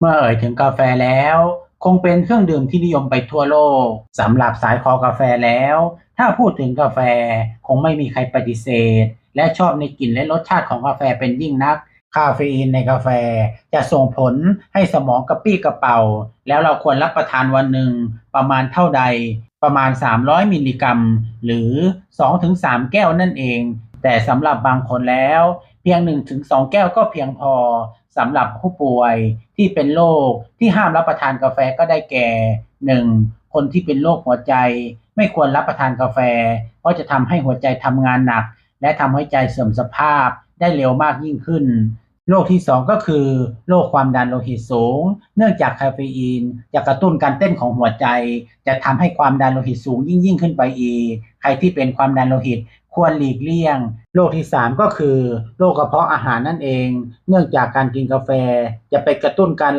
เมื่อเอ่ยถึงกาแฟแล้ว คงเป็นเครื่องดื่มที่นิยมไปทั่วโลกสำหรับสายคอกาแฟแล้ว ถ้าพูดถึงกาแฟคงไม่มีใครปฏิเสธ และชอบในกลิ่นและรสชาติของกาแฟเป็นยิ่งนัก คาเฟอีนในกาแฟจะส่งผลให้สมองกระปี้กระเป๋า แล้วเราควรรับประทานวันหนึ่งประมาณเท่าใด ประมาณ 300 มิลลิกรัม หรือ 2-3 แก้วนั่นเอง แต่สำหรับบางคนแล้ว พียง 1-2 แก้วก็เพียงพอสำหรับผู้ป่วยที่เป็นโรคที่ห้ามรับประทานกาแฟก็ได้แก่ 1. คนที่เป็นโรคหัวใจ ไม่ควรรับประทานกาแฟ เพราะจะทำให้หัวใจทำงานหนัก และทำให้ใจเสื่อมสภาพได้เร็วมากยิ่งขึ้น โรคที่ 2 ก็คือโรคความดันโลหิตสูง เนื่องจากคาเฟอีนจะกระตุ้นการเต้นของหัวใจ จะทำให้ความดันโลหิตสูงยิ่งยิ่งขึ้นไปอีก ใครที่เป็นความดันโลหิตควรหลีกเลี่ยง โรคที่ 3 ก็คือโรคกระเพาะอาหารนั่นเอง เนื่องจากการกินกาแฟจะไปกระตุ้นการ